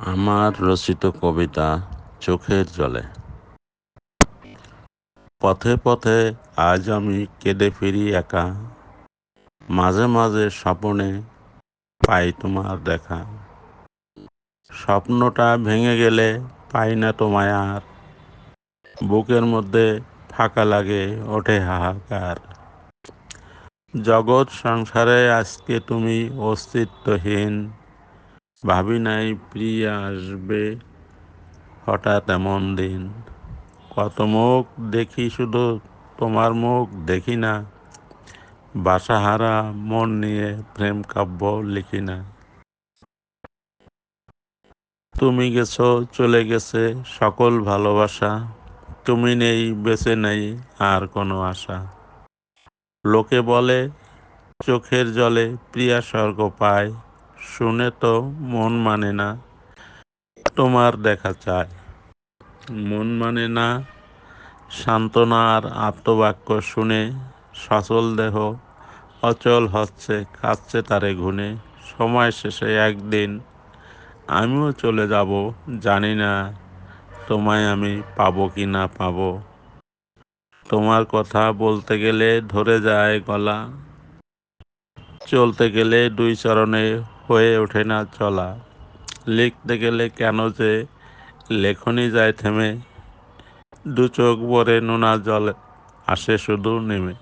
আমার রচিত কবিতা চোখের জলে। পথে পথে আজ আমি কেঁদে ফিরি একা। মাঝে মাঝে স্বপনে পাই তোমার দেখা। স্বপ্নটা ভেঙে গেলে পাই না তোমায় আর। বুকের মধ্যে ফাঁকা লাগে, ওঠে হাহাকার। জগৎ সংসারে আজকে তুমি অস্তিত্বহীন। ভাবি নাই, প্রিয়া আসবে হঠাৎ এমন দিন। কত মুখ দেখি শুধু তোমার মুখ দেখি না, বাসাহারা মন নিয়ে প্রেম কাব্য লিখি না। তুমি গেছো, চলে গেছে সকল ভালোবাসা, তুমি নেই, বেঁচে নেই আর কোনো আশা। লোকে বলে, চোখের জলে প্রিয়া স্বর্গ পায় শুনে তো মন মানে না, তোমার দেখা চায় মন মানে না সান্ত্বনা আর আত্মবাক্য শুনে সচল দেহ অচল হচ্ছে, কাঁদছে তারে ঘুনে সময় শেষে একদিন আমিও চলে যাব, জানি না তোমায় আমি পাবো কি না পাবো। তোমার কথা বলতে গেলে ধরে যায় গলা। চলতে গেলে দুই চরণে হয়ে ওঠে না চলা। লিখতে গেলে কেন যে লেখনি যায় থেমে। দু চোখ ভরে নোনা জল আসে শুধু নেমে।